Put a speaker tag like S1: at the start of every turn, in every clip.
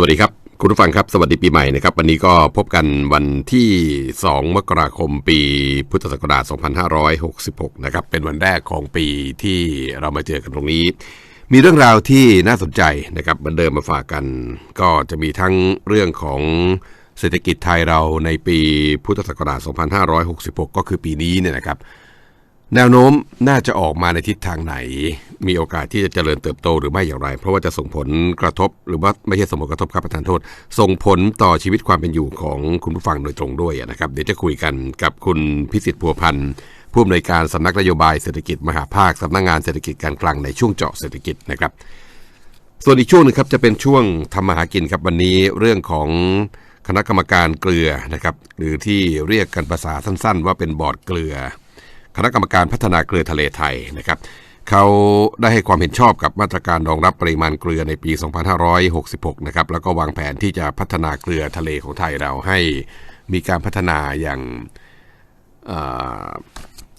S1: วัสดีครับ คุณผู้ฟังครับ สวัสดีปีใหม่นะครับ วันนี้ก็พบกันวันที่ 2 มกราคมปีพุทธศักราช 2566 นะครับ เป็นวันแรกของปีที่เรามาเจอกันตรงนี้ มีเรื่องราวที่น่าสนใจนะครับเหมือนเดิมมาฝากกัน ก็จะมีทั้งเรื่องของเศรษฐกิจไทยเราในปีพุทธศักราช 2566 ก็คือปีนี้เนี่ยนะครับ แนวโน้มน่าจะออกมาในทิศทางไหน มีโอกาสที่จะเจริญเติบโตหรือไม่อย่างไร เพราะว่าจะส่งผลกระทบหรือว่าไม่ใช่ส่งผลกระทบครับประธานโทษ ส่งผลต่อชีวิตความเป็นอยู่ของคุณผู้ฟังโดยตรงด้วยนะครับ เดี๋ยวจะคุยกันกับคุณพิสิทธิ์พัวพันธ์ผู้อำนวยการสำนักนโยบายเศรษฐกิจมหาภาคสำนักงานเศรษฐกิจการคลังในช่วงเจาะเศรษฐกิจนะครับ ส่วนอีกช่วงหนึงครับจะเป็นช่วงทำมาหากินครับวันนี้เรื่องของคณะกรรมการเกลือนะครับหรือที่เรียกกันภาษาสั้น ๆ ว่าเป็นบอร์ดเกลือ คณะกรรมการพัฒนาเกลือทะเลไทยนะครับเขาได้ให้ความเห็นชอบกับมาตรการรองรับปริมาณเกลือในปี 2566 นะครับ แล้วก็วางแผนที่จะพัฒนาเกลือทะเลของไทยเราให้มีการพัฒนาอย่างเอ่อ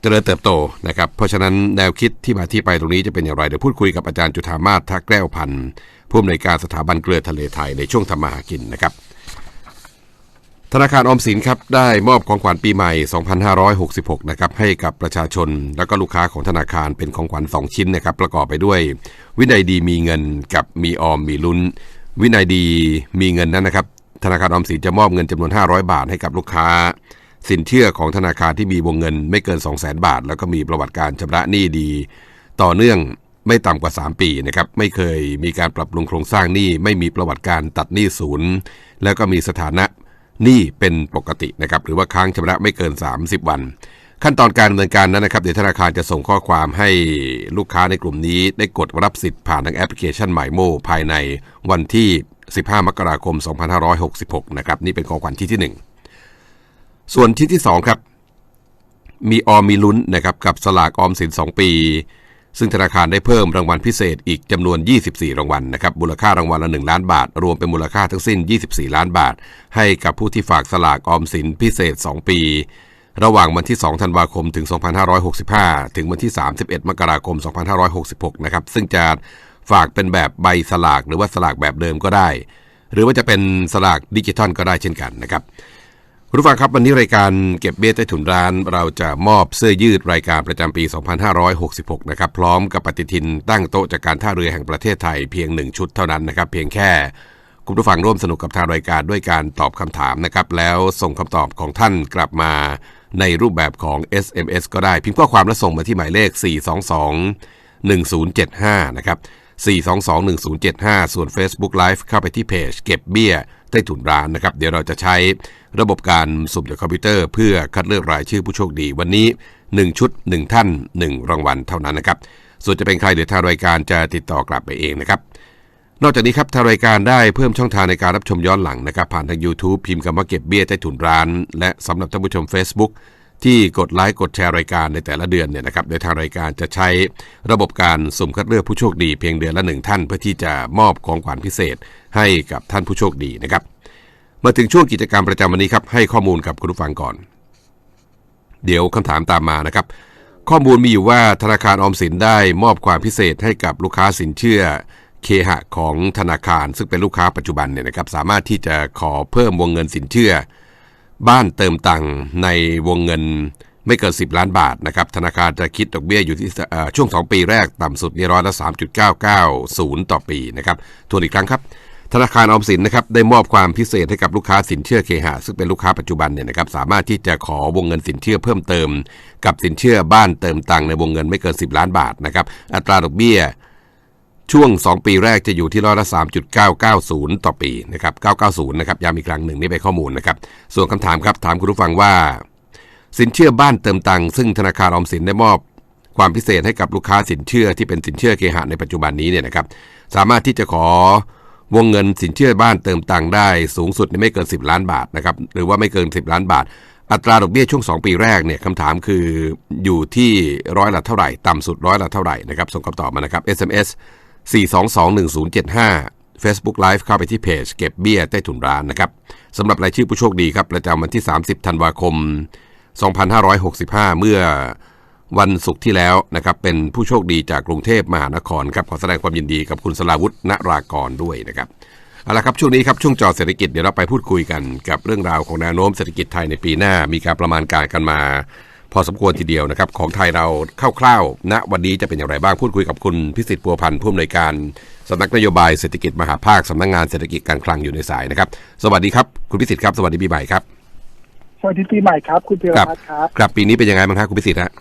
S1: เจริญเติบโตนะครับ เพราะฉะนั้นแนวคิดที่มาที่ไปตรงนี้จะเป็นอย่างไร เดี๋ยวพูดคุยกับอาจารย์จุธามาศทักแก้วพันธ์ผู้อำนวยการสถาบันเกลือทะเลไทยในช่วงทำมาหากินนะครับ ธนาคารออมสินครับได้มอบของขวัญปีใหม่ 2566 นะครับให้กับประชาชน แล้วก็ลูกค้าของธนาคารเป็นของขวัญ 2 ชิ้นนะครับประกอบไปด้วย วินัยดีมีเงินกับมีออมมีลุ้น วินัยดีมีเงินนั้นนะครับธนาคารออมสินจะมอบเงินจำนวน 500 บาทให้กับลูกค้า สินเชื่อของธนาคารที่มีวงเงินไม่เกิน 200,000 บาท แล้วก็มีประวัติการชำระหนี้ดี ต่อเนื่องไม่ต่ำกว่า 3 ปีนะครับไม่เคยมีการปรับปรุงโครงสร้างหนี้ไม่มีประวัติการตัดหนี้ศูนย์ แล้วก็มีสถานะ นี้เป็นปกตินะครับหรือว่าค้างชำระไม่เกิน 30 วัน ขั้นตอนการดำเนินการนั้นนะครับเดี๋ยวธนาคารจะส่งข้อความให้ลูกค้าในกลุ่มนี้ ได้กดรับสิทธิ์ผ่านทางแอปพลิเคชันหมายโมภายในวันที่ 15 มกราคม 2566 นะครับนี่เป็นของขวัญที่ที่ 1 ส่วนที่ที่ 2 ครับ มีออมมีลุ้นนะครับกับสลากออมสิน 2 ปี ซึ่งธนาคารได้เพิ่มรางวัลพิเศษอีกจำนวน 24 รางวัลนะครับ มูลค่ารางวัลละ 1 ล้านบาท รวมเป็นมูลค่าทั้งสิ้น 24 ล้านบาท ให้กับผู้ที่ฝากสลากออมสินพิเศษ 2 ปี ระหว่างวันที่ 2 ธันวาคม ถึง 2565 ถึงวันที่ 31 มกราคม 2566 นะครับ ซึ่งจะฝากเป็นแบบใบสลากหรือว่าสลากแบบเดิมก็ได้ หรือว่าจะเป็นสลากดิจิทัลก็ได้เช่นกันนะครับ คุณผู้ฟังครับวันนี้รายการเก็บเบี้ยใต้ถุนร้าน เราจะมอบเสื้อยืดรายการประจำปี 2566 นะครับ พร้อมกับปฏิทินตั้งโต๊ะจากการท่าเรือแห่งประเทศไทยเพียงหนึ่งชุดเท่านั้นนะครับ เพียงแค่คุณผู้ฟังร่วมสนุกกับทางรายการด้วยการตอบคำถามนะครับ แล้วส่งคำตอบของท่านกลับมาในรูปแบบของ SMS ก็ได้ พิมพ์ข้อความและส่งมาที่หมายเลข 422 1075 นะครับ 4221075 ส่วน Facebook Live เข้าไปที่เพจเก็บเบี้ยใต้ถุนร้านนะครับ เดี๋ยวเราจะใช้ระบบการสุ่มจากคอมพิวเตอร์ เพื่อคัดเลือกรายชื่อผู้โชคดีวันนี้ 1 ชุด 1 ท่าน 1 รางวัลเท่านั้นนะครับ ส่วนจะเป็นใครเดี๋ยวทางรายการจะติดต่อกลับไปเองนะครับ นอกจากนี้ครับทางรายการได้เพิ่มช่องทางในการรับชมย้อนหลังนะครับ ผ่านทาง YouTube พิมพ์คำว่าเก็บเบี้ยใต้ถุนร้าน และสำหรับท่านผู้ชม Facebook ที่กดไลค์กดแชร์รายการในแต่ละเดือนเนี่ยนะครับโดยทางรายการจะใช้ระบบการสุ่มคัดเลือกผู้โชคดีเพียงเดือนละหนึ่งท่าน เพื่อที่จะมอบของขวัญพิเศษให้กับท่านผู้โชคดีนะครับ มาถึงช่วงกิจกรรมประจำวันนี้ครับให้ข้อมูลกับคุณผู้ฟังก่อน เดี๋ยวคำถามตามมานะครับ ข้อมูลมีอยู่ว่าธนาคารออมสินได้มอบความพิเศษให้กับลูกค้าสินเชื่อเคหะของธนาคาร ซึ่งเป็นลูกค้าปัจจุบันเนี่ยนะครับสามารถที่จะขอเพิ่มวงเงินสินเชื่อ บ้านเติมตังค์ในวงเงินไม่เกิน 10 ล้านบาทนะครับ ธนาคารจะคิดดอกเบี้ยอยู่ที่เอ่อช่วง 2 ปีแรกต่ำสุดนี่ร้อยละ 3.990 ต่อปีนะครับทวนอีกครั้งครับ ธนาคารออมสินนะครับได้มอบความพิเศษให้กับลูกค้าสินเชื่อเคหะซึ่งเป็นลูกค้าปัจจุบันเนี่ยนะครับสามารถที่จะขอวงเงินสินเชื่อเพิ่มเติม กับสินเชื่อบ้านเติมตังค์ในวงเงินไม่เกิน 10 ล้านบาทนะครับอัตราดอกเบี้ย ช่วง 2 ปีแรกจะอยู่ที่ร้อยละ 3.990 ต่อปีนะครับ 990 นะครับย้ำอีกครั้งหนึ่งนี่เป็นข้อมูลนะครับ ส่วนคำถามครับ ถามคุณผู้ฟังว่า สินเชื่อบ้านเติมตังค์ซึ่งธนาคารออมสินได้มอบ ความพิเศษให้กับลูกค้าสินเชื่อที่เป็นสินเชื่อเคหะในปัจจุบันนี้เนี่ยนะครับ สามารถที่จะขอวงเงินสินเชื่อบ้านเติมตังค์ได้สูงสุดไม่เกิน 10 ล้านบาทนะครับ หรือว่าไม่เกิน 10 ล้านบาท อัตราดอกเบี้ยช่วง 2 ปีแรกเนี่ยคำถามคืออยู่ที่ร้อยละเท่าไหร่ ต่ำสุดร้อยละเท่าไหร่นะครับ ส่งคำตอบมานะครับ SMS 4221075 Facebook Live เข้าไปที่เพจเก็บเบี้ยใต้ถุนร้านนะครับสำหรับรายชื่อผู้โชคดีครับ ประจำวันที่ 30 ธันวาคม 2565 เมื่อวันศุกร์ที่แล้วนะครับเป็นผู้โชคดีจากกรุงเทพมหานครครับขอแสดงความยินดีกับคุณสลาวุฒิณรากรด้วยนะครับเอาละครับช่วงนี้ครับช่วงจอเศรษฐกิจเดี๋ยวเราไปพูดคุยกันกับเรื่องราวของแนวโน้มเศรษฐกิจไทยในปีหน้า มีการประมาณการกันมา พอสมควรทีเดียวนะครับ ของไทยเราคร่าวๆณวันนี้จะเป็นอย่างไรบ้างพูดคุยกับคุณพิสิทธิ์ปัวพันธ์ผู้อำนวยการสำนักนโยบายเศรษฐกิจมหาภาคสำนักงานเศรษฐกิจการคลังอยู่ในสายนะครับ สวัสดีครับคุณพิสิทธิ์ครับสวัสดีปีใหม่ครับ
S2: สวัสดีปีใหม่ครับ คุณเพียรพัฒน์ครับ
S1: ครับปีนี้เป็นยังไงบ้างครับคุณพิสิทธิ์ฮะ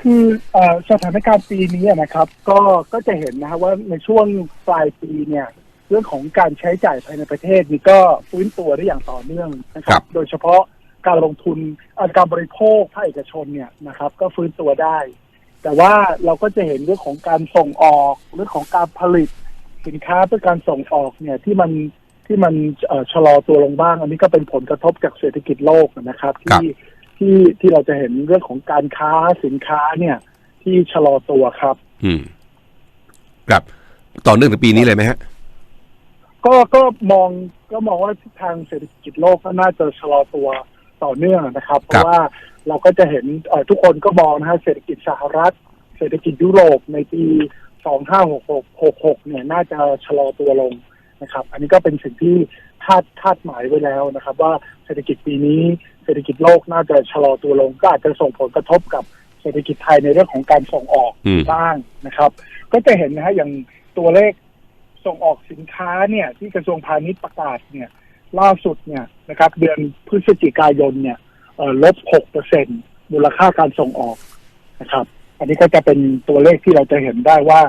S2: คือเอ่อสถานการณ์ปีนี้นะครับ ก็ก็จะเห็นนะครับว่าในช่วงปลายปีเนี่ยเรื่องของการใช้จ่ายภายในประเทศนี่ก็ฟื้นตัวได้อย่างต่อเนื่องนะครับ โดยเฉพาะ การลงทุนเอ่อการบริโภคภาคเอกชนเนี่ยนะครับ ก็ฟื้นตัวได้ แต่ว่าเราก็จะเห็นเรื่องของการส่งออกเรื่องของการผลิตสินค้าเพื่อการส่งออกเนี่ยที่มันที่มันเอ่อชะลอตัวลงบ้าง อันนี้ก็เป็นผลกระทบจากเศรษฐกิจโลกนะครับ
S1: ครับ
S2: ที่ที่ที่เราจะเห็นเรื่องของการค้าสินค้าเนี่ย ที่ชะลอตัวครับ
S1: อืมครับต่อเนื่องถึงปีนี้เลยไหมฮะ
S2: ก็ก็มองก็มองว่าทิศทางเศรษฐกิจโลกก็น่าจะชะลอตัว ต่อเนื่องนะครับ เพ
S1: ครั
S2: ราะ
S1: บ
S2: ว่าเราก็จะเห็นเอ่อทุกคนก็มองนะฮะเศรษฐกิจสหรัฐ เศรษฐกิจยุโรปในปี 2566เนี่ยน่าจะชะลอตัวลงนะครับ อันนี้ก็เป็นสิ่งที่คาดคาดหมายไว้แล้วนะครับ ว่าเศรษฐกิจปีนี้เศรษฐกิจโลกน่าจะชะลอตัวลง ก็อาจจะส่งผลกระทบกับเศรษฐกิจไทยในเรื่องของการส่งออก
S1: อืม
S2: บ้างนะครับ ก็จะเห็นนะฮะอย่างตัวเลขส่งออกสินค้าเนี่ยที่กระทรวงพาณิชย์ประกาศเนี่ย ล่าสุดเนี่ยนะครับเดือนพฤศจิกายนเนี่ยเอ่อลบหกเปอร์เซ็นมูลค่าการส่งออกนะครับ อันนี้ก็จะเป็นตัวเลขที่เราจะเห็นได้ว่า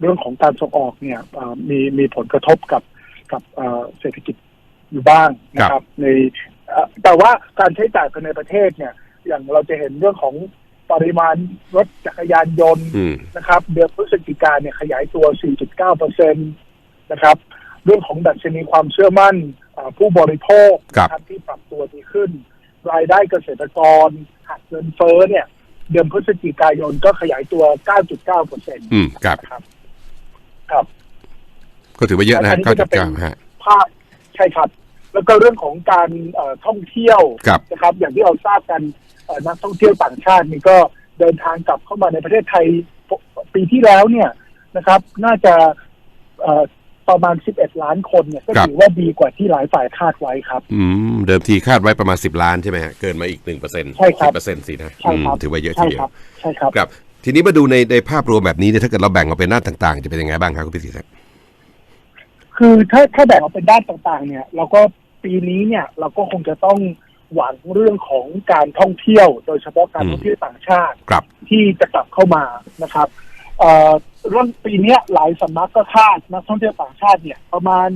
S2: เรื่องของการส่งออกเนี่ยเอ่อมีมีผลกระทบกับกับเอ่อเศรษฐกิจอยู่บ้างนะครับ ในเอ่อแต่ว่าการใช้จ่ายภายในประเทศเนี่ย อย่างเราจะเห็นเรื่องของปริมาณรถจักรยานยนต์
S1: อืม
S2: นะครับ เดือนพฤศจิกาเนี่ยขยายตัว 4.9เปอร์เซ็นตนะครับ เรื่องของดัชนีความเชื่อมั่นอ่าผู้บริโภค
S1: ครับ
S2: นะครับที่ปรับตัวดีขึ้น รายได้เกษตรกรหักเงินเฟ้อเนี่ย เดือนพฤศจิกายนก็ขยายตัว 9.9เปอร์เซ็นต์
S1: อืมครับ
S2: นะครับครับ
S1: ก็ถือว่าเยอะนะ
S2: อั
S1: ฮะ
S2: นนี้
S1: เก้า
S2: ก็
S1: จุ
S2: จะ
S1: ด
S2: เป็น
S1: เก้าฮะ
S2: ภาคใช่ครับ แล้วก็เรื่องของการเอ่อท่องเที่ยว
S1: ครับ
S2: นะครับ อย่างที่เราทราบกันเอ่อนักท่องเที่ยวต่างชาตินี่ก็เดินทางกลับเข้ามาในประเทศไทยปปีที่แล้วเนี่ยนะครับ น่าจะเอ่อ ประมาณ 11 ล้านคนเนี่ยก็
S1: ครับ
S2: ถือว่าดีกว่าที่หลายฝ่ายคาดไว้ครับ
S1: อืมเดิมทีคาดไว้ประมาณสิบล้านใช่ไหมฮะเกินมาอีกหนึ่งเปอร์เซ็นต์
S2: ใช่ครับ
S1: เปอร์เซ็นต์สินะ
S2: ใช่ครับ
S1: อืมถือว่าเยอะที
S2: ใช่
S1: เดีย
S2: ครั
S1: ว
S2: บใช่ครับ
S1: ครับทีนี้มาดูในในภาพรวมแบบนี้เนี่ยถ้าเกิดเราแบ่งออกเป็นด้านต่างๆ จะเป็นยังไงบ้างครับคุณพิสิทธิ์ครับ
S2: คือถ้าถ้าแบ่งออกเป็นด้านต่างๆ เนี่ย เราก็ปีนี้เนี่ยเราก็คงจะต้องหวังเรื่องของการท่องเที่ยว โดยเฉพาะการ
S1: อืม
S2: ท่องเที่ยวต่างชาติ
S1: ครับ
S2: ที่จะกลับเข้ามานะครับ เอ่อเรื่องปีเนี้ยหลายสำนักก็คาดนักท่องเที่ยวต่างชาติเนี่ยประมาณ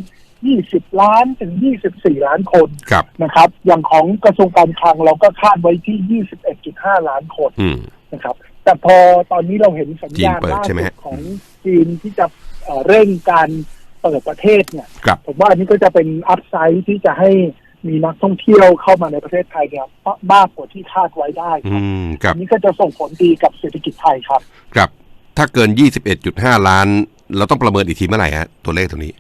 S2: 20 ล้านถึง 24 ล้านคน
S1: ครับ
S2: นะครับ อย่างของกระทรวงการคลังเราก็คาดไว้ที่ 21.5 ล้านคน
S1: อืม
S2: นะครับ แต่พอตอนนี้เราเห็นสัญญาณ
S1: จีนเปิด
S2: ล่า
S1: ใช่ไหม
S2: สุ
S1: ฮะ
S2: ดของจีนที่จะเอ่อเร่งการเปิดประเทศเนี่ย
S1: ครับ
S2: ผมว่าอันนี้ก็จะเป็นอัพไซด์ที่จะให้มีนักท่องเที่ยวเข้ามาในประเทศไทยเนี่ยมากกว่าที่คาดไว้ได้ค
S1: อื
S2: รับ
S1: มครับ
S2: อันนี้ก็จะส่งผลดีกับเศรษฐกิจไทยครับ
S1: ครับ ถ้าเกินยี่สิบเอ็ดจุดห้าล้าน เราต้องประเมินอีกทีเมื่อไหร่ฮะตัวเลขตรงนี้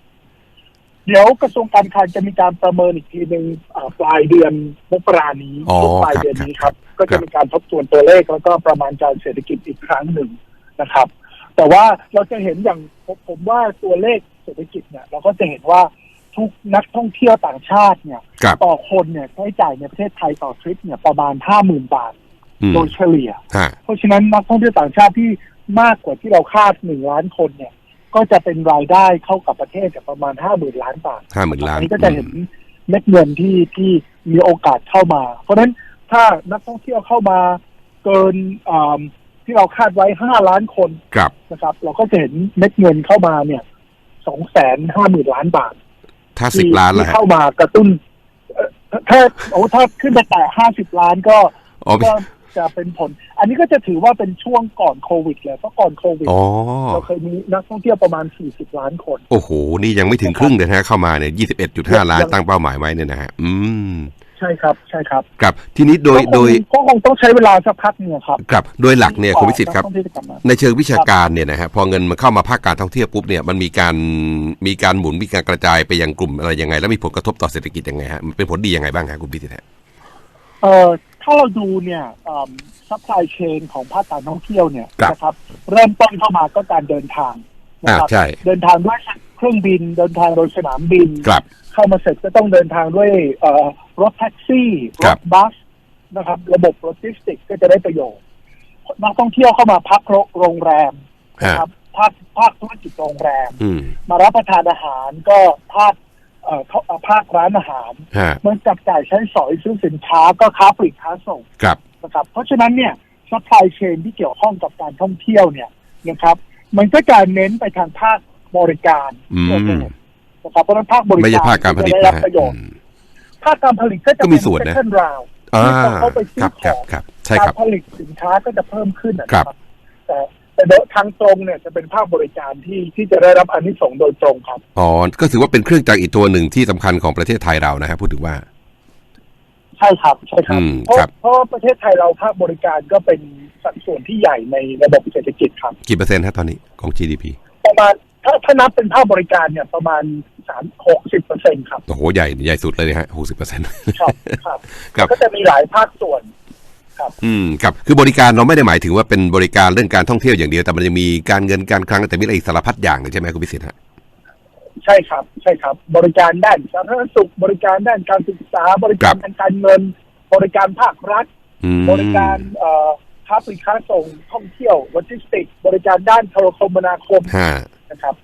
S2: เดี๋ยวกระทรวงการคลังจะมีการประเมินอีกทีหนึ่งอ่าปลายเดือนมกรานี้
S1: อ๋อ
S2: ช่วงปลาย
S1: ครับ
S2: เดือนนี้
S1: ค
S2: ค
S1: รั
S2: รับบก็
S1: ครั
S2: จะ
S1: บ
S2: มีการทบทวนตัวเลขแล้วก็ประมาณการเศรษฐกิจอีกครั้งหนึ่งนะครับ แต่ว่าเราจะเห็นอย่างผมผมว่าตัวเลขเศรษฐกิจเนี่ย เราก็จะเห็นว่าทุกนักท่องเที่ยวต่างชาติเนี่ย
S1: ครับ
S2: ต่อคนเนี่ยใช้จ่ายในประเทศไทยต่อทริปเนี่ยประมาณห้าหมื่นบาท
S1: อืม
S2: โดยเฉลี่ย
S1: ฮะ
S2: เพราะฉะนั้นนักท่องเที่ยวต่างชาติที่ มากกว่าที่เราคาดหนึ่งล้านคนเนี่ย ก็จะเป็นรายได้เข้ากับประเทศเนี่ยประมาณห้าหมื่นล้านบาท
S1: ห้าหมื่นล้า
S2: อั
S1: น
S2: นนี้ก็จะเห็นเม็ดเงินที่ที่มีโอกาสเข้ามา เพราะฉะนั้นถ้านักท่องเที่ยวเข้ามาเกินอ่าที่เราคาดไว้ห้าล้านคน
S1: ครับ
S2: นะครับ เราก็จะเห็นเม็ดเงินเข้ามาเนี่ยสองแสนห้าหมื่นล้านบาท
S1: ถ้าสิบ
S2: ที่
S1: ล้าน
S2: ที่
S1: ละฮะ
S2: เข้ามากระตุ้นเอ่อถ้าโอ้ถ้าขึ้นไปแตะห้าสิบล้านก็
S1: อ๋อ
S2: ก็ จะเป็นผล อันนี้ก็จะถือว่าเป็นช่วงก่อนโควิดเลยเพราะก่อนโควิด
S1: อ๋อ
S2: เราเคยมีนักท่องเที่ยวประมาณ 40 ล้านคน
S1: โอ้โห นี่ยังไม่ถึงครึ่งเลยนะฮะเข้ามาเนี่ยยี่สิบเอ็ดจุดห้าล้าน
S2: ยัง
S1: ตั้งเป้าหมายไว้เนี่ยนะฮะอืม
S2: ใช่ครับใช่ครับ
S1: ครับทีนี้โดย
S2: ก็คง
S1: โดย
S2: ก็คงต้องใช้เวลาสักพักหนึงครับ
S1: ครับโดยหลักเนี่ยคุณวิสิทธิ์ครับ
S2: นักท่องเที่ยวจะกลับมา
S1: ในเชิงวิชาการเนี่ยนะฮะพอเงินมันเข้ามาภาคการท่องเที่ยวปุ๊บเนี่ยมันมีการมีการหมุนมีการกระจายไปยังกลุ่มอะไรยังไง แล้วมีผลกระทบต่อเศรษฐกิจยังไงฮะมันเป็นผลดียังไงบ้างฮะคุณพิสิทธิ์ฮะ
S2: เอ่อ ถ้าเราดูเนี่ยซัพพลายเชนของภาคการท่องเที่ยวเนี่ย
S1: ครับ
S2: นะครับ เริ่มต้นเข้ามาก็การเดินทางนะ
S1: อ่า
S2: ครับ
S1: ใช่
S2: เดินทางด้วยเครื่องบิน เดินทางโดยสนามบิน
S1: ครับ
S2: เข้ามาเสร็จก็ต้องเดินทางด้วยเอ่อรถแท็กซี่
S1: ค
S2: ร
S1: รับ
S2: ถบัสนะครับ ระบบโลจิสติกส์ก็จะได้ประโยชน์นักท่องเที่ยวเข้ามาพักโรงแรม
S1: ฮะ
S2: นะครับภาคภาคธุรกิจโรงแรม
S1: อืม
S2: มารับประทานอาหารก็ภาค เอ่อเขาเอ่อภาคร้านอาหาร
S1: ฮะ
S2: เมื่อจับจ่ายใช้สอยซื้อสินค้าก็ค้าปลีกค้าส่ง
S1: ครับ
S2: นะครับ เพราะฉะนั้นเนี่ยซัพพลายเชนที่เกี่ยวข้องกับการท่องเที่ยวเนี่ยนะครับ มันก็จะเน้นไปทางภาคบริการ
S1: อืม
S2: นะครับเพราะฉะนั้นภาคบริการ
S1: ไม่ใช่ภาคการผลิต
S2: จะได้รับ
S1: นะฮะ
S2: ประโยชน์
S1: อืม
S2: ภาคการผลิตก็จะ
S1: ก็มีส่วนนะ
S2: เซ็นราว
S1: อ่า
S2: ที่เขาไปซื้
S1: ครั
S2: อบข
S1: ครั
S2: อบง
S1: ครับใช่
S2: การ
S1: ครับ
S2: ผลิตสินค้าก็จะเพิ่มขึ้นนะ
S1: ค
S2: ค
S1: รั
S2: รับบแต่ แต่โดยทางตรงเนี่ยจะเป็นภาคบริการที่ที่จะได้รับอานิสงส์โดยตรงครับ
S1: อ๋อ ก็ถือว่าเป็นเครื่องจักรอีกตัวหนึ่งที่สำคัญของประเทศไทยเรานะฮะพูดถึงว่า
S2: ใช่ครับใช่ครับ
S1: อืม
S2: เพราะ
S1: ครับ
S2: เพราะว่าประเทศไทยเราภาคบริการก็เป็นสัดส่วนที่ใหญ่ในระบบเศรษฐกิจครับ
S1: กี่เปอร์เซ็นต์ฮะตอนนี้ของ GDP
S2: ประมาณถ้าถ้านับเป็นภาคบริการเนี่ยประมาณสามหกสิบเปอร์เซ็นครับ
S1: โอ้โหใหญ่ใหญ่สุดเลยนะฮะหกสิบเปอร์เซ็นต์
S2: ครับครับ
S1: ครับ
S2: ก็จะมีหลายภาคส่วน
S1: อืมครับคือบริการเราไม่ได้หมายถึงว่าเป็นบริการเรื่องการท่องเที่ยวอย่างเดียวแต่มันจะมีการเงินการคลังแต่มีอะไรอีกสารพัดอย่างเลยใช่ไหมคุณพิสิทธิ์ฮะ
S2: ใช่ครับ ใช่ครับ บริการด้านสาธารณสุขบริการด้านการศึกษา บริการทางการเงิน บริการภาครัฐ
S1: อืม
S2: บริการเอ่อค้าปลีกค้าส่งท่องเที่ยวโลจิสติกส์บริการด้านโทรคมนาคม
S1: ฮะ
S2: นะครับ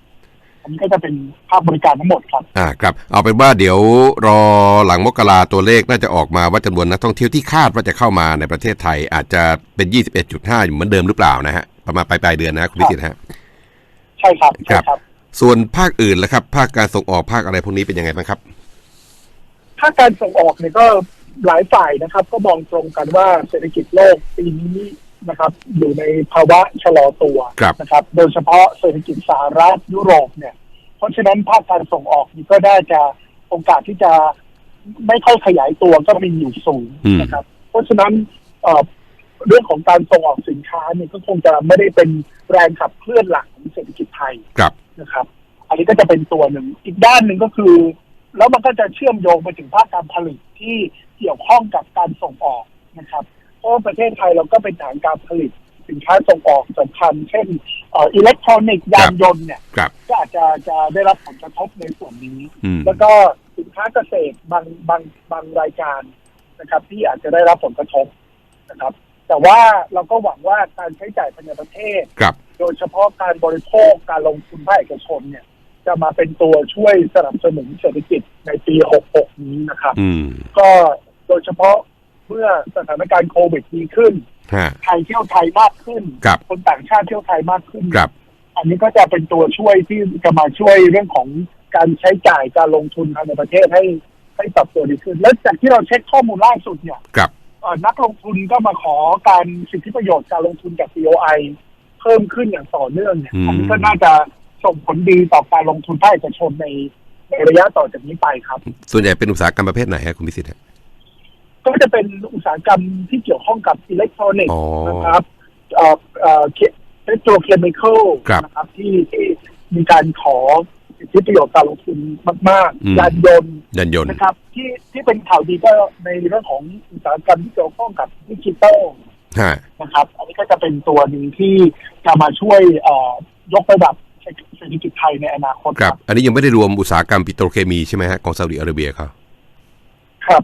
S2: อันนี้ก็จะเป็นภาคบริการทั้งหมดครับ
S1: อ่าครับ เอาเป็นว่าเดี๋ยวรอหลังมกราตัวเลขน่าจะออกมาว่าจำนวนนักท่องเที่ยวที่คาดว่าจะเข้ามาในประเทศไทย อาจจะเป็น 21.5 อยู่เหมือนเดิมหรือเปล่านะฮะประมาณปลายปลายๆเดือนนะคุณพิสิทธิ์ฮะ
S2: ใช่ครับ
S1: ครั
S2: ใช่
S1: บ
S2: ครับ
S1: ส่วนภาคอื่นล่ะครับ ภาคการส่งออกภาคอะไรพวกนี้เป็นยังไงบ้างครับ
S2: ภาคการส่งออกเนี่ยก็หลายฝ่ายนะครับ ก็มองตรงกันว่าเศรษฐกิจโลกปีนี้ นะครับอยู่ในภาวะชะลอตัว
S1: ครับ
S2: นะครับ โดยเฉพาะเศรษฐกิจสหรัฐยุโรปเนี่ย เพราะฉะนั้นภาคการส่งออกนี่ก็ได้จะโอกาสที่จะไม่ค่อยขยายตัวก็มีอยู่สูง
S1: อืม
S2: นะครับ เพราะฉะนั้นเอ่อเรื่องของการส่งออกสินค้าเนี่ยก็คงจะไม่ได้เป็นแรงขับเคลื่อนหลักของเศรษฐกิจไทย
S1: ครับ
S2: นะครับ อันนี้ก็จะเป็นตัวหนึ่งอีกด้านหนึ่งก็คือ แล้วมันก็จะเชื่อมโยงไปถึงภาคการผลิตที่เกี่ยวข้องกับการส่งออกนะครับ เพราะว่าประเทศไทยเราก็เป็นฐานการผลิตสินค้าส่งออกสำคัญ เช่นเอ่ออิเล็กทรอนิกส์ยานยนต์เนี่ย
S1: ครับ
S2: ก็อาจจะจะได้รับผลกระทบในส่วนนี้
S1: อืม
S2: แล้วก็สินค้าเกษตรบางบางบางรายการนะครับ ที่อาจจะได้รับผลกระทบนะครับ แต่ว่าเราก็หวังว่าการใช้จ่ายภายในประเทศ
S1: ครับ
S2: โดยเฉพาะการบริโภคการลงทุนภาคเอกชนเนี่ย จะมาเป็นตัวช่วยสนับสนุนเศรษฐกิจในปี 66 นี้นะครับ
S1: อืม
S2: ก็โดยเฉพาะ เมื่อสถานการณ์โควิดดีขึ้น
S1: ฮะ
S2: ไทยเที่ยวไทยมากขึ้น
S1: ครับ
S2: คนต่างชาติเที่ยวไทยมากขึ้น
S1: ครับ
S2: อันนี้ก็จะเป็นตัวช่วยที่จะมาช่วยเรื่องของการใช้จ่ายการลงทุนภายในประเทศให้ให้ปรับตัวดีขึ้น แล้วจากที่เราเช็คข้อมูลล่าสุดเนี่ย
S1: ครับ
S2: เอ่อนักลงทุนก็มาขอการสิทธิประโยชน์การลงทุนจาก COI เพิ่มขึ้นอย่างต่อเนื่องเนี่ย
S1: อืม
S2: อันนี้ก็น่าจะส่งผลดีต่อการลงทุนภาคเอกชนในในระยะต่อจากนี้ไปครับส่
S1: ส่วนใหญ่เป็นอุตสาหกรรมประเภทไหนฮะคุณพิสิทธิ์ฮะ
S2: ก็จะเป็นอุตสาหกรรมที่เกี่ยวข้องกับอิเล็กทรอนิก
S1: อ๋
S2: ส์
S1: อ
S2: นะครับเอ่อเอ่อเปโตรเคมีคอล
S1: ครับ
S2: นะครับที่ที่มีการขอสิทธิประโยชน์การลงทุนมาก
S1: อืม
S2: ๆยานยนต์
S1: ยานยนต์
S2: นะครับ ที่ที่เป็นข่าวดีก็ในเรื่องของอุตสาหกรรมที่เกี่ยวข้องกับดิจิทัล
S1: ฮะ
S2: นะครับ อันนี้ก็จะเป็นตัวหนึ่งที่จะมาช่วยเอ่อยกระดับเศรษฐกิจไทยในอนาคต
S1: ครับ อันนี้ยังไม่ได้รวมอุตสาหกรรมปิโตรเคมีใช่ไหมฮะของซาอุดิอาระเบียเขา
S2: ครับครับ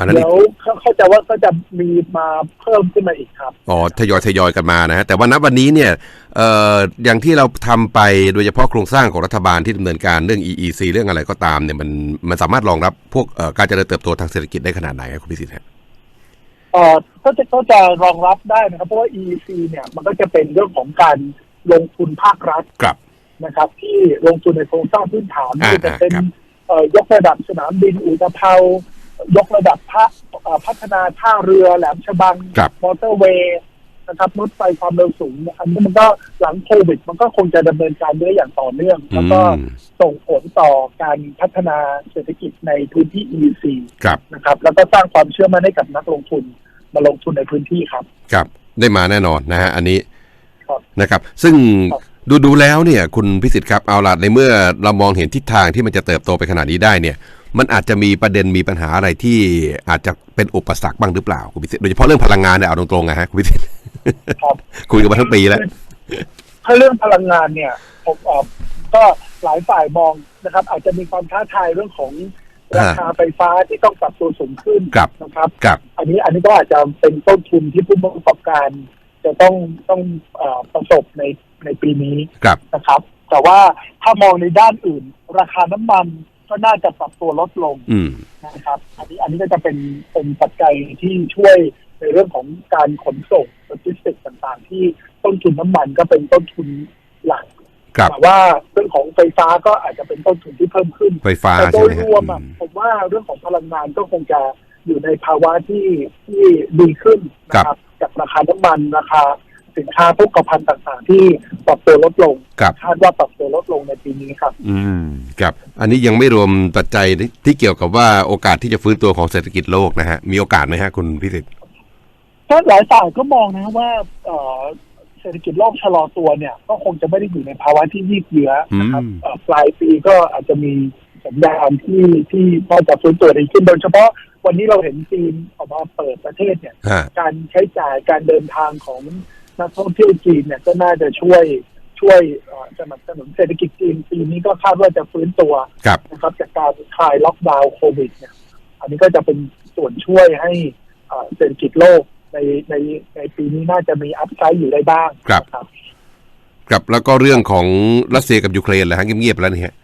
S1: อันนั้นอี
S2: แล้
S1: ก
S2: วเขาเข้าใจว่าก็จะมีมาเพิ่มขึ้นมาอีกครับ
S1: อ๋อทยอยทยอยกันมานะฮะแต่ว่าณวันนี้เนี่ยเอ่ออย่างที่เราทำไปโดยเฉพาะโครงสร้างของรัฐบาลที่ดำเนินการเรื่อง EEC เรื่องอะไรก็ตามเนี่ยมันมันสามารถรองรับพวกเอ่อการเจริญเติบโตทางเศรษฐกิจได้ขนาดไหนครับคุณพิสิทธิ์ฮะ
S2: เอ่อก็จะก็จะรองรับได้นะครับ เพราะว่า EEC เนี่ยมันก็จะเป็นเรื่องของการลงทุนภาครัฐ
S1: ครับ
S2: นะครับ ที่ลงทุนในโครงสร้างพื้นฐาน
S1: อ่า
S2: ที่จะเป็น
S1: ครับ
S2: เอ่อยกระดับสนามบินอุตภาว ยกระดับพะเอ่อพัฒนาท่าเรือแหลมฉบัง
S1: ครับ
S2: มอเตอร์เวย์นะครับรถไฟความเร็วสูงเนี่ยอันนี้มันก็หลังโควิด มันก็คงจะดำเนินการได้อย่างต่อเนื่อง แล้วก็
S1: อืม
S2: ส่งผลต่อการพัฒนาเศรษฐกิจในพื้นที่ EEC
S1: ครับ
S2: นะครับ แล้วก็สร้างความเชื่อมั่นให้กับนักลงทุนมาลงทุนในพื้นที่ครับ
S1: ครับ ได้มาแน่นอนนะฮะอันนี้
S2: ครับ
S1: นะครับ ซึ่ง
S2: ครับ
S1: ดูดูแล้วเนี่ย คุณพิสิทธิ์ครับเอาละในเมื่อเรามองเห็นทิศทางที่มันจะเติบโตไปขนาดนี้ได้เนี่ย มันอาจจะมีประเด็นมีปัญหาอะไรที่อาจจะเป็นอุปสรรคบ้างหรือเปล่าคุณพิสิทธิ์โดยเฉพาะเรื่องพลังงานเนี่ยเอาตรงๆนะฮะคุณพิสิทธิ์
S2: ครับ
S1: คุยกันมาทั้งปีแล้ว
S2: ถ้าเรื่องพลังงานเนี่ยผมเอ่อก็หลายฝ่ายมองนะครับ อาจจะมีความท้าทายเรื่องของราคาไฟฟ้าที่ต้องปรับตัวสูงขึ้น
S1: ครับ
S2: นะครับ
S1: ครับ
S2: อันนี้อันนี้ก็อาจจะเป็นต้นทุนที่ผู้ประกอบการ จะต้องต้องเออประสบในในปีนี้
S1: ครับ
S2: นะครับ แต่ว่าถ้ามองในด้านอื่น ราคาน้ำมัน ก็น่าจะปรับตัวลดลง
S1: อืม
S2: นะครับ อันนี้อันนี้ก็จะเป็นเป็นปัจจัยที่ช่วยในเรื่องของการขนส่งโลจิสติกส์ต่างๆ ที่ต้นทุนน้ำมันก็เป็นต้นทุนหลัก
S1: ครับ
S2: แต่ว่าเรื่องของไฟฟ้าก็อาจจะเป็นต้นทุนที่เพิ่มขึ้น
S1: ไฟฟ้า
S2: แต่โด
S1: ใช่
S2: ย
S1: ไหมฮะ
S2: รวมอะ
S1: อืม
S2: ผมว่าเรื่องของพลังงานก็คงจะอยู่ในภาวะที่ที่ดีขึ้นนะครับจากราคาน้ำมันราคา สินค้าพวกกภัณฑ์ต่างๆ ที่ปรับตัวลดลง
S1: ครับ
S2: คาดว่าปรับตัวลดลงในปีนี้ครับ
S1: อืมครับ อันนี้ยังไม่รวมปัจจัยที่เกี่ยวกับว่าโอกาสที่จะฟื้นตัวของเศรษฐกิจโลกนะฮะ มีโอกาสไหมฮะคุณพิสิทธิ์
S2: ก็หลายฝ่ายก็มองนะว่าเอ่อเศรษฐกิจโลกชะลอตัวเนี่ย ก็คงจะไม่ได้อยู่ในภาวะที่ยืดเยื้อนะครับ
S1: อืม
S2: เอ่อปลายปีก็อาจจะมีสัญญาณที่ที่น่าจะฟื้นตัวดีขึ้นโดยเฉพาะวันนี้เราเห็นจีนออกมาเปิดประเทศเนี่ย
S1: ฮะ
S2: การใช้จ่ายการเดินทางของ นักท่องเที่ยวจีนเนี่ยก็น่าจะช่วยช่วยเอ่อสนับสนุนเศรษฐกิจจีนปีนี้ก็คาดว่าจะฟื้นตัว
S1: ครับ
S2: นะครับจากการคลายล็อกดาวน์โควิดเนี่ยอันนี้ก็จะเป็นส่วนช่วยให้เอ่อเศรษฐกิจโลกในในในปีนี้น่าจะมีอัพไซด์อยู่ได้บ้าง
S1: ครับ
S2: นะครับ
S1: ครับแล้วก็เรื่องของรัสเซียกับยูเครนแหละฮะเงียบๆแล้วนี่ฮะ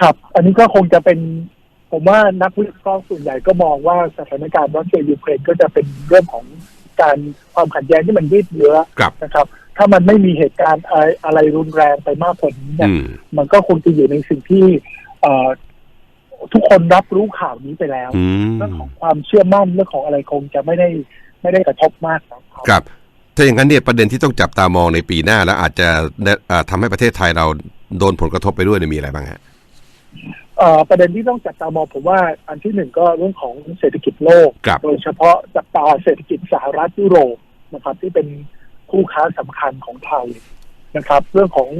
S2: ครับ อันนี้ก็คงจะเป็น ผมว่านักวิเคราะห์ส่วนใหญ่ก็มองว่าสถานการณ์รัสเซียยูเครนก็จะเป็นเรื่องของ การความขัดแย้งที่มันยืดเยื้อ
S1: ครับ
S2: นะครับ ถ้ามันไม่มีเหตุการณ์อะไรอะไรรุนแรงไปมากกว่านี้เนี่ย
S1: อืม
S2: มันก็คงจะอยู่ในสิ่งที่เอ่อทุกคนรับรู้ข่าวนี้ไปแล้ว
S1: อืม
S2: เรื่องของความเชื่อมั่นเรื่องของอะไรคงจะไม่ได้ไม่ได้กระทบมากนะครับ
S1: ครับ ถ้าอย่างนั้นเนี่ยประเด็นที่ต้องจับตามองในปีหน้าแล้วอาจจะได้อ่าทำให้ประเทศไทยเราโดนผลกระทบไปด้วยเนี่ยมีอะไรบ้างฮะ
S2: เอ่อ ประเด็นที่ต้องจับตามองผมว่าอันที่หนึ่งก็เรื่องของเศรษฐกิจโลก
S1: ครับ
S2: โดยเฉพาะจับตาเศรษฐกิจสหรัฐยุโรปนะครับ ที่เป็นคู่ค้าสำคัญของไทยนะครับ เรื่องของ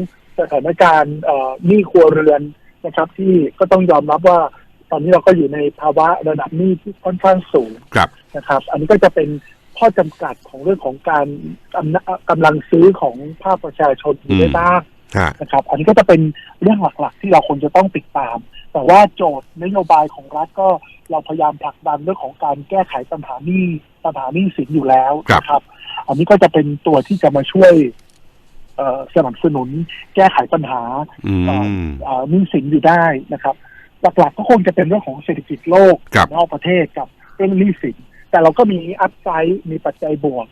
S2: สถานการณ์เอ่อหนี้ครัวเรือนนะครับ ที่ก็ต้องยอมรับว่า ตอนนี้เราก็อยู่ในภาวะระดับหนี้ที่ค่อนข้างสูง
S1: ครับ
S2: นะครับ อันนี้ก็จะเป็นข้อจำกัดของเรื่องของการกำกำลังซื้อของภาคประชาชนอยู่ได้บ้าง
S1: ฮะ
S2: นะครับ อันนี้ก็จะเป็นเรื่องหลักๆ ที่เราควรจะต้องติดตาม แต่ว่าโจทย์นโยบายของรัฐก็เราพยายามผลักดันเรื่องของการแก้ไขปัญหาหนี้ปัญหาหนี้สินอยู่แล้วนะครับ อันนี้ก็จะเป็นตัวที่จะมาช่วยเอ่อสนับสนุนแก้ไขปัญหา
S1: อืม
S2: เอ่อหนี้สินอยู่ได้นะครับ หลักๆก็คงจะเป็นเรื่องของเศรษฐกิจโลก
S1: ครับ
S2: นอกประเทศกับเรื่องหนี้สิน แต่เราก็มีอัพไซด์มีปัจจัยบวก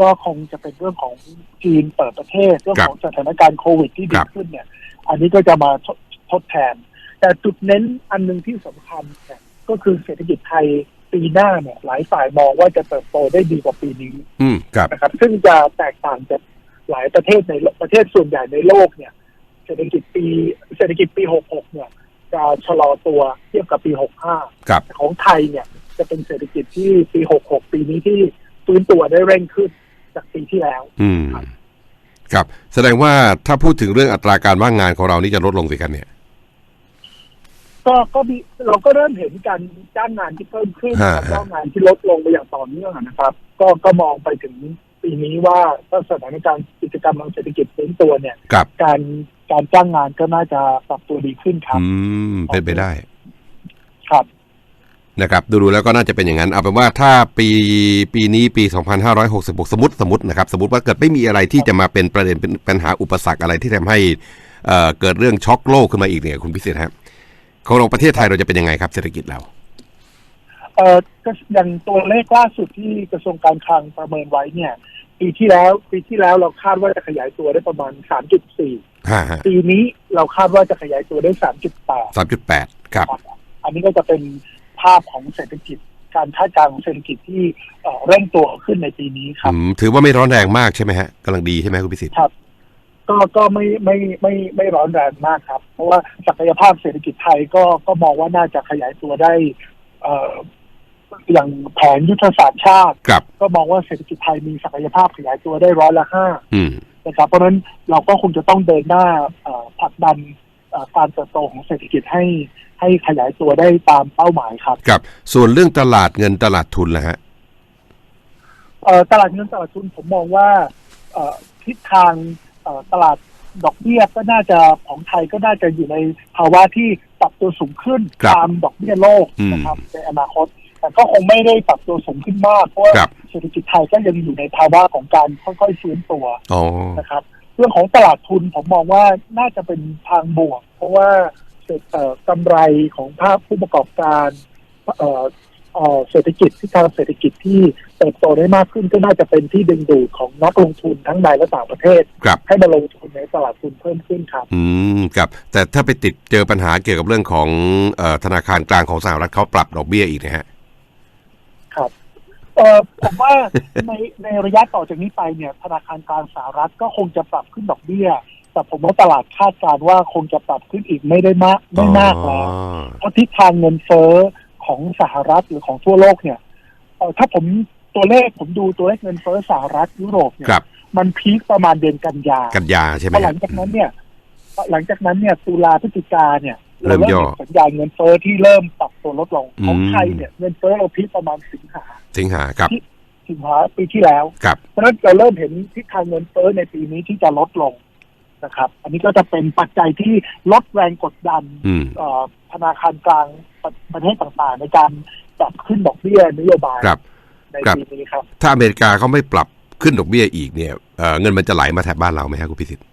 S2: ก็คงจะเป็นเรื่องของจีนเปิดประเทศ เรื่องของสถานการณ์โควิดที่ดีขึ้นเนี่ย อันนี้ก็จะมาทดทดแทน แต่จุดเน้นอันหนึ่งที่สำคัญเนี่ยก็คือเศรษฐกิจไทยปีหน้าเนี่ยหลายฝ่ายมองว่าจะเติบโตได้ดีกว่าปีนี้
S1: อืมครับ
S2: นะครับ ซึ่งจะแตกต่างจากหลายประเทศในโลกประเทศส่วนใหญ่ในโลกเนี่ย เศรษฐกิจปี เศรษฐกิจปี 66 เนี่ย จะชะลอตัวเทียบกับปี 65
S1: ครับ
S2: ของไทยเนี่ยจะเป็นเศรษฐกิจที่ปี 66 ปีนี้ที่ฟื้นตัวได้เร่งขึ้นจากปีที่แล้ว
S1: อืมครับ แสดงว่าถ้าพูดถึงเรื่องอัตราการว่างงานของเรานี่จะลดลงสิครับเนี่ย
S2: ก็ก็มีเราก็เริ่มเห็นการจ้างงานที่เพิ่มขึ้น
S1: ฮะ
S2: แล้วก็งานที่ลดลงไปอย่างต่อเนื่องนะครับ ก็ก็มองไปถึงปีนี้ว่าถ้าสถานการณ์กิจกรรมทางเศรษฐกิจฟื้นตัวเนี่ย
S1: ครับ
S2: การการจ้างงานก็น่าจะปรับตัวดีขึ้นครับ
S1: อืม เป็นไปได้
S2: ครับ
S1: นะครับดูๆแล้วก็น่าจะเป็นอย่างนั้น เอาเป็นว่าถ้าปีปีนี้ปี 2566 สมมติสมมตินะครับ สมมติว่าเกิดไม่มีอะไรที่จะมาเป็นประเด็นเป็นปัญหาอุปสรรคอะไรที่ทำให้เอ่อเกิดเรื่องช็อกโลกขึ้นมาอีกเนี่ยคุณพิเศษครับ ของเราประเทศไทยเราจะเป็นยังไงครับเศรษฐกิจเรา
S2: เอ่อก็อย่างตัวเลขล่าสุดที่กระทรวงการคลังประเมินไว้เนี่ย ปีที่แล้วปีที่แล้วเราคาดว่าจะขยายตัวได้ประมาณ 3.4
S1: ฮะฮะ
S2: ปีนี้เราคาดว่าจะขยายตัวได้ 3.8
S1: สามจุดแปดครับ
S2: ครับ อันนี้ก็จะเป็นภาพของเศรษฐกิจการคาดการณ์ของเศรษฐกิจที่เอ่อเร่งตัวขึ้นในปีนี้ครับ
S1: อืมถือว่าไม่ร้อนแรงมากใช่ไหมฮะกำลังดีใช่ไหมคุณพิสิทธิ์
S2: ครับ ก็ก็ไม่ไม่ไม่ไม่ร้อนแรงมากครับ เพราะว่าศักยภาพเศรษฐกิจไทยก็ก็มองว่าน่าจะขยายตัวได้เอ่ออย่างแผนยุทธศาสตร์ชาติ
S1: ครับ
S2: ก็มองว่าเศรษฐกิจไทยมีศักยภาพขยายตัวได้ร้อยละห้า
S1: อืม
S2: นะครับเพราะฉะนั้นเราก็คงจะต้องเดินหน้าเอ่อผลักดันเอ่อการเติบโตของเศรษฐกิจให้ให้ขยายตัวได้ตามเป้าหมายครับ
S1: ครับ ส่วนเรื่องตลาดเงินตลาดทุนล่ะฮะ
S2: เอ่อตลาดเงินตลาดทุนผมมองว่าเอ่อทิศทางเอ่อ ตลาดดอกเบี้ยก็น่าจะของไทยก็น่าจะอยู่ในภาวะที่ปรับตัวสูงขึ้น
S1: ครับ
S2: ตามดอกเบี้ยโลก
S1: อืม
S2: นะครับในอนาคต แต่ก็คงไม่ได้ปรับตัวสูงขึ้นมาก เพราะว่า
S1: ครับ
S2: เศรษฐกิจไทยก็ยังอยู่ในภาวะของการค่อยๆฟื้นตัว
S1: อ๋อ
S2: นะครับ เรื่องของตลาดทุนผมมองว่าน่าจะเป็นทางบวก เพราะว่าเศรษฐเอ่อกำไรของภาคผู้ประกอบการ เอ่อเอ่อเศรษฐกิจที่ทางเศรษฐกิจที่เติบโตได้มากขึ้นก็น่าจะเป็นที่ดึงดูดของนักลงทุนทั้งในและต่างประเทศ
S1: ครับ
S2: ให้มาลงทุนในตลาดทุนเพิ่มขึ้นครับ
S1: อืมครับแต่ถ้าไปติดเจอปัญหาเกี่ยวกับเรื่องของเอ่อธนาคารกลางของสหรัฐเขาปรับดอกเบี้ยอีกนะฮะ
S2: ครับเออผมว่าในในระยะต่อจากนี้ไปเนี่ย ธนาคารกลางสหรัฐก็คงจะปรับขึ้นดอกเบี้ยแต่ผมว่าตลาดคาดการณ์ว่าคงจะปรับขึ้นอีกไม่ได้มากไม่มากแล้ว
S1: อ๋อ
S2: เพราะทิศทางเงินเฟ้อ ของสหรัฐหรือของทั่วโลกเนี่ยเอ่อถ้าผมตัวเลขผมดูตัวเลขเงินเฟ้อสหรัฐยุโรปเนี่ย
S1: ครับ
S2: มันพีคประมาณเดือนกันยา
S1: กันยาใช่ไห
S2: พ
S1: ม
S2: อหลั
S1: ฮะ
S2: งจากนั้นเนี่ย หลังจากนั้นเนี่ยตุลาพฤศจิกาเนี่ย
S1: เริ่มย่อ
S2: ห็นสัญญาณเงินเฟ้อที่เริ่มปรับตัวลดลง
S1: อืม
S2: ของไทยเนี่ยเงินเฟ้อเราพีคประมาณสิงหา
S1: สิงหาครับ
S2: สิงหาปีที่แล้ว
S1: ครับ
S2: เพราะฉะนั้นเราเริ่มเห็นทิศทางเงินเฟ้อในปีนี้ที่จะลดลง นะครับ อันนี้ก็จะเป็นปัจจัยที่ลดแรงกดดัน
S1: อืม
S2: เอ่อธนาคารกลางประประเทศต่างๆ ในการปรับขึ้นดอกเบี้ยนโยบาย
S1: ครับ
S2: ใน
S1: ครับ
S2: ปีนี้ครับ
S1: ถ้าอเมริกาเขาไม่ปรับขึ้นดอกเบี้ยอีกเนี่ยเอ่อเงินมันจะไหลมาแถบบ้านเราไหมฮะคุณพิสิทธิ์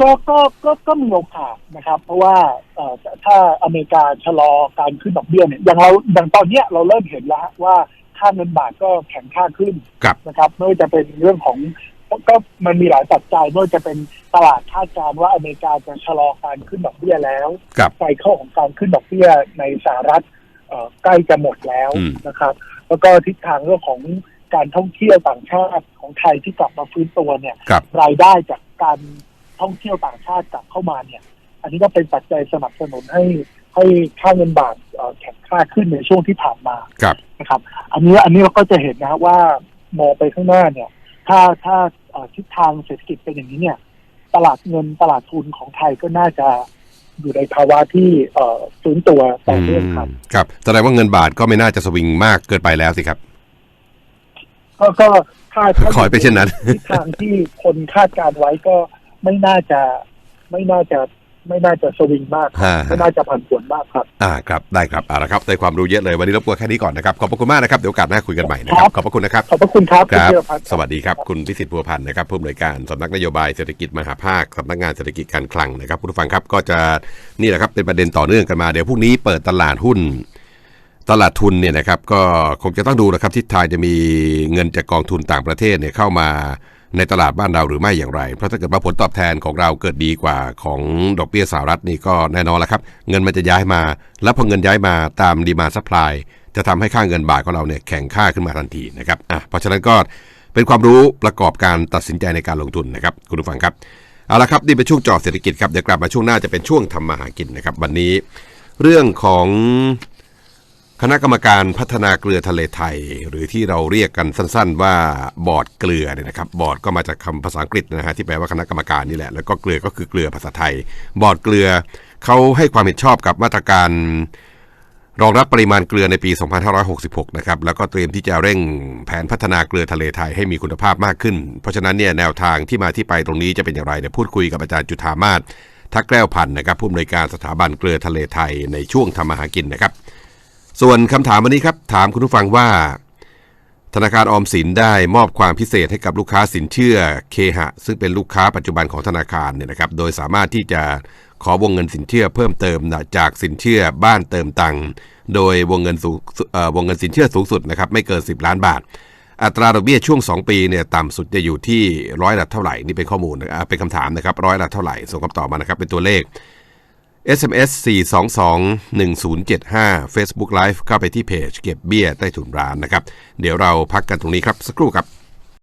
S2: ก็ก็ก็ก็มีโอกาสนะครับ เพราะว่าเอ่อถ้าอเมริกาชะลอการขึ้นดอกเบี้ยเนี่ยอย่างเราอย่างตอนเนี้ยเราเริ่มเห็นแล้วฮะว่าค่าเงินบาทก็แข็งค่าขึ้น
S1: ครับ
S2: นะครับไม่ว่าจะเป็นเรื่องของ ก็มันมีหลายปัจจัยไม่ว่าจะเป็นตลาดคาดการณ์ว่าอเมริกาจะชะลอการขึ้นดอกเบี้ยแล้ว
S1: ครับ
S2: ไซเคิลของการขึ้นดอกเบี้ยในสหรัฐเอ่อใกล้จะหมดแล้ว
S1: อืม
S2: นะครับ แล้วก็ทิศทางเรื่องของการท่องเที่ยวต่างชาติของไทยที่กลับมาฟื้นตัวเนี่ย
S1: ครับ
S2: รายได้จากการท่องเที่ยวต่างชาติกลับเข้ามาเนี่ย อันนี้ก็เป็นปัจจัยสนับสนุนให้ให้ค่าเงินบาทเอ่อแข็งค่าขึ้นในช่วงที่ผ่านมา
S1: ครับ
S2: นะครับ อันนี้อันนี้เราก็จะเห็นนะครับว่ามองไปข้างหน้าเนี่ย ถ้าถ้าเอ่อทิศทางเศรษฐกิจเป็นอย่างนี้เนี่ย ตลาดเงินตลาดทุนของไทยก็น่าจะอยู่ในภาวะที่เอ่อฟื้นตัวต่อเนื่องครับ
S1: มครับแสดงว่าเงินบาทก็ไม่น่าจะสวิงมากเกินไปแล้วสิครับ
S2: ก็ก็ถ้าถ้า
S1: ขอให้เป็นเช่นนั้น
S2: ทิศทางที่คนคาดการไว้ก็ไม่น่าจะไม่น่าจะ ไม่น่าจะสวิงมากครับ
S1: ฮะ
S2: ไม่น่าจะผันผวนมากครับ
S1: อ่าครับได้ครับเอาละครับได้ความรู้เยอะเลยวันนี้รบกวนแค่นี้ก่อนนะครับขอบพระคุณมากนะครับเดี๋ยวโอกาสหน้าคุยกันใหม่นะค
S2: ครั
S1: รับบขอบพระคุณนะครับ
S2: ขอบพระคุณครับ
S1: ครับ
S2: ณธีพัฒน์
S1: สวัสดีครับคุณพิสิทธิ์บัวพันธ์นะครับผู้อำนวยการสำนักนโยบายเศรษฐกิจมหาภาคสำนักงานเศรษฐกิจการคลังนะครับคุณผู้ฟังครับก็จะนี่แหละครับเป็นประเด็นต่อเนื่องกันมาเดี๋ยวพรุ่งนี้เปิดตลาดหุ้นตลาดทุนเนี่ยนะครับก็คงจะต้องดูนะครับทิศทางจะมีเงินจากกองทุนต่างประเทศเนี่ยเข้ามา ในตลาดบ้านเราหรือไม่อย่างไร เพราะถ้าเกิดว่าผลตอบแทนของเราเกิดดีกว่าของดอกเบี้ยสหรัฐนี่ก็แน่นอนแล้วครับ เงินมันจะย้ายมา แล้วพอเงินย้ายมาตามดีมาซัพพลายจะทำให้ค่าเงินบาทของเราเนี่ยแข็งค่าขึ้นมาทันทีนะครับอะเพราะฉะนั้นก็เป็นความรู้ประกอบการตัดสินใจในการลงทุนนะครับคุณผู้ฟังครับเอาละครับนี่เป็นช่วงจอเศรษฐกิจครับเดี๋ยวกลับมาช่วงหน้าจะเป็นช่วงทำมาหากินนะครับวันนี้ เรื่องของ คณะกรรมการพัฒนาเกลือทะเลไทย หรือที่เราเรียกกันสั้น ๆ ว่าบอร์ดเกลือเนี่ยนะครับบอร์ดก็มาจากคำภาษาอังกฤษนะฮะที่แปลว่าคณะกรรมการนี่แหละแล้วก็เกลือก็คือเกลือภาษาไทย บอร์ดเกลือเขาให้ความเห็นชอบกับมาตรการรองรับปริมาณเกลือในปี 2566 นะครับแล้วก็เตรียมที่จะเร่งแผนพัฒนาเกลือทะเลไทยให้มีคุณภาพมากขึ้น เพราะฉะนั้นเนี่ยแนวทางที่มาที่ไปตรงนี้จะเป็นอย่างไรเดี๋ยวพูดคุยกับอาจารย์จุธามาศทักแก้วพันธ์นะครับผู้อำนวยการสถาบันเกลือทะเลไทยในช่วงทำมาหากินนะครับ ส่วนคำถามวันนี้ครับ ถามคุณผู้ฟังว่า ธนาคารออมสินได้มอบความพิเศษให้กับลูกค้าสินเชื่อเคหะ ซึ่งเป็นลูกค้าปัจจุบันของธนาคารเนี่ยนะครับ โดยสามารถที่จะขอวงเงินสินเชื่อเพิ่มเติมจากสินเชื่อบ้านเติมตังค์โดยวงเงินสูงวงเงินสินเชื่อสูงสุดนะครับไม่เกิน 10 ล้านบาท อัตราดอกเบี้ยช่วง 2 ปีเนี่ยต่ำสุดจะอยู่ที่ร้อยละเท่าไหร่นี่เป็นข้อมูลเป็นคำถามนะครับร้อยละเท่าไหร่ส่งคำตอบมานะครับเป็นตัวเลข SMS 4221075 Facebook Live เข้าไปที่เพจเก็บเบี้ยใต้ถุนร้านนะครับ เดี๋ยวเราพักกันตรงนี้ครับสักครู่ครับ